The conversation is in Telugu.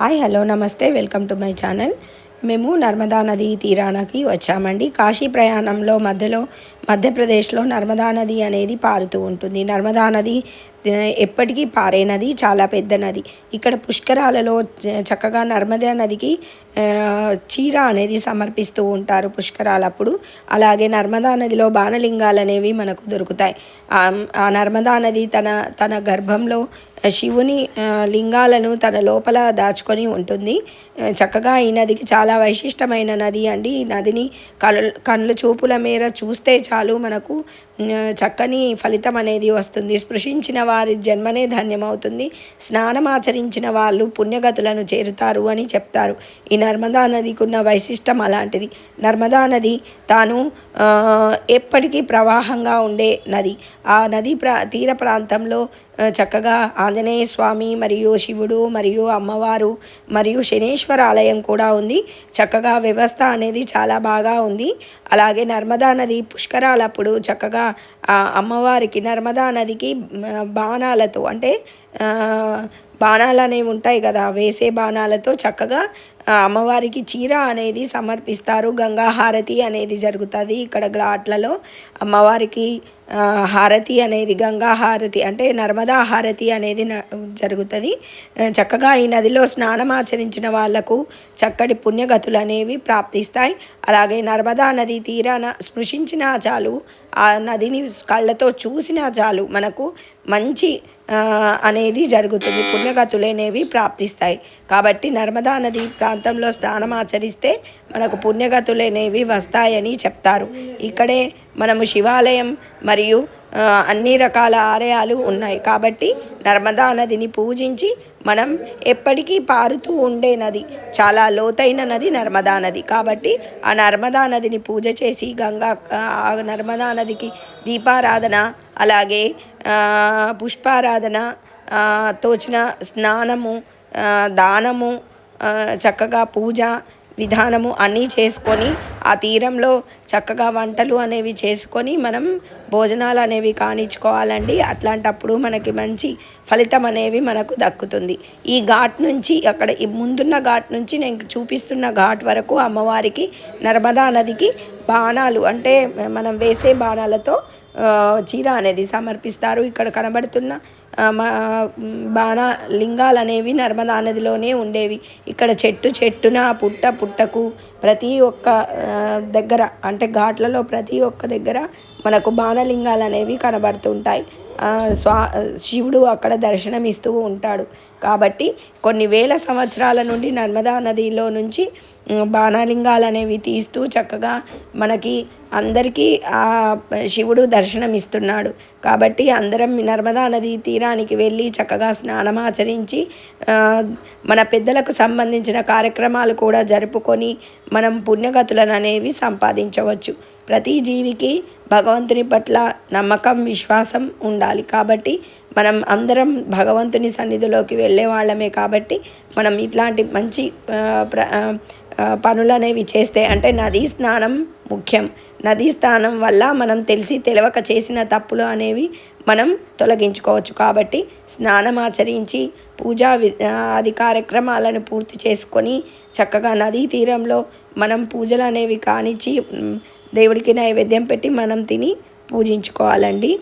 హాయ్ హలో నమస్తే వెల్కమ్ టు మై ఛానల్. మేము నర్మదా నది తీరానికి వచ్చామండి. కాశీ ప్రయాణంలో మధ్యలో మధ్యప్రదేశ్లో నర్మదా నది అనేది పారుతూ ఉంటుంది. నర్మదా నది ఎప్పటికీ పారే నది చాలా పెద్ద నది. ఇక్కడ పుష్కరాలలో చ- చక్కగా నర్మదా నదికి చీర అనేది సమర్పిస్తూ ఉంటారు పుష్కరాలప్పుడు అలాగే నర్మదా నదిలో బాణలింగాలు అనేవి మనకు దొరుకుతాయి. ఆ నర్మదా నది తన తన గర్భంలో శివుని లింగాలను తన లోపల దాచుకొని ఉంటుంది. చక్కగా ఈ నదికి చాలా వైశిష్టమైన నది అండి. ఈ నదిని కళ్ళు కళ్ళు చూపుల మేర చూస్తే చాలా మనకు చక్కని ఫలితం అనేది వస్తుంది. స్పృశించిన వారి జన్మనే ధన్యమవుతుంది. స్నానం ఆచరించిన వాళ్ళు పుణ్యగతులను చేరుతారు అని చెప్తారు. ఈ నర్మదా నదికి ఉన్న వైశిష్టం అలాంటిది. నర్మదా నది తాను ఎప్పటికీ ప్రవాహంగా ఉండే నది. ఆ నది ప్రా తీర ప్రాంతంలో చక్కగా ఆంజనేయ స్వామి మరియు శివుడు మరియు అమ్మవారు మరియు శనేశ్వర ఆలయం కూడా ఉంది. చక్కగా వ్యవస్థ అనేది చాలా బాగా ఉంది. అలాగే నర్మదా నది పుష్కర పుష్కరాలప్పుడు చక్కగా అమ్మవారికి నర్మదా నదికి బాణాలతో అంటే బాణాలు అనేవి ఉంటాయి కదా వేసే బాణాలతో చక్కగా అమ్మవారికి చీర అనేది సమర్పిస్తారు. గంగా హారతి అనేది జరుగుతుంది ఇక్కడ గ్లాట్లలో అమ్మవారికి హారతి అనేది గంగా హారతి అంటే నర్మదా హారతి అనేది న- జరుగుతుంది. చక్కగా ఈ నదిలో స్నానం ఆచరించిన వాళ్ళకు చక్కటి పుణ్యగతులు అనేవి ప్రాప్తిస్తాయి. అలాగే నర్మదా నది తీరాన స్పృశించిన చాలు ఆ నదిని కళ్ళతో చూసినా చాలు మనకు మంచి అనేది జరుగుతుంది. పుణ్యగతులు అనేవి ప్రాప్తిస్తాయి. కాబట్టి నర్మదా నది ప్రాంతంలో స్నానం ఆచరిస్తే మనకు పుణ్యగతులు అనేవి వస్తాయని చెప్తారు. ఇక్కడే మనము శివాలయం మరియు అన్ని రకాల ఆలయాలు ఉన్నాయి. కాబట్టి నర్మదా నదిని పూజించి మనం ఎప్పటికీ పారుతూ ఉండే నది చాలా లోతైన నది నర్మదా నది. కాబట్టి ఆ నర్మదా నదిని పూజ చేసి గంగా ఆ నర్మదా నదికి దీపారాధన అలాగే పుష్పారాధన తోచిన స్నానము దానము చక్కగా పూజ విధానము అన్నీ చేసుకొని ఆ తీరంలో చక్కగా వంటలు అనేవి చేసుకొని మనం భోజనాలు అనేవి కానిచ్చుకోవాలండి. అట్లాంటప్పుడు మనకి మంచి ఫలితం అనేవి మనకు దక్కుతుంది. ఈ ఘాట్ నుంచి అక్కడ ఈ ముందున్న ఘాట్ నుంచి నేను చూపిస్తున్న ఘాట్ వరకు అమ్మవారికి నర్మదా నదికి బాణాలు అంటే మనం వేసే బాణాలతో చీర అనేది సమర్పిస్తారు. ఇక్కడ కనబడుతున్న మా బాణ లింగాలు అనేవి నర్మదా నదిలోనే ఉండేవి. ఇక్కడ చెట్టు చెట్టున పుట్ట పుట్టకు ప్రతి ఒక్క దగ్గర అంటే అంటే ఘాట్లలో ప్రతి ఒక్క దగ్గర మనకు బాణలింగాలు అనేవి కనబడుతుంటాయి స్వా శివుడు అక్కడ దర్శనమిస్తూ ఉంటాడు. కాబట్టి కొన్ని వేల సంవత్సరాల నుండి నర్మదా నదిలో నుంచి ఉమ్, బాణలింగాలు అనేవి తీస్తూ చక్కగా మనకి అందరికీ ఆ శివుడు దర్శనమిస్తున్నాడు. కాబట్టి అందరం నర్మదా నది తీరానికి వెళ్ళి చక్కగా స్నానం ఆచరించి మన పెద్దలకు సంబంధించిన కార్యక్రమాలు కూడా జరుపుకొని మనం పుణ్యగతులను అనేవి సంపాదించవచ్చు. ప్రతి జీవికి భగవంతుని పట్ల నమ్మకం విశ్వాసం ఉండాలి. కాబట్టి మనం అందరం భగవంతుని సన్నిధిలోకి వెళ్ళే వాళ్ళమే కాబట్టి మనం ఇట్లాంటి మంచి ప్ర పనులు అనేవి చేస్తే అంటే నదీ స్నానం ముఖ్యం. నదీ స్నానం వల్ల మనం తెలిసి తెలియక చేసిన తప్పులు అనేవి మనం తొలగించుకోవచ్చు కాబట్టి స్నానం ఆచరించి పూజా వి ఆది కార్యక్రమాలను పూర్తి చేసుకొని చక్కగా నదీ తీరంలో మనం పూజలు అనేవి కానిచ్చి దేవుడికి నైవేద్యం పెట్టి మనం తిని పూజించుకోవాలండి.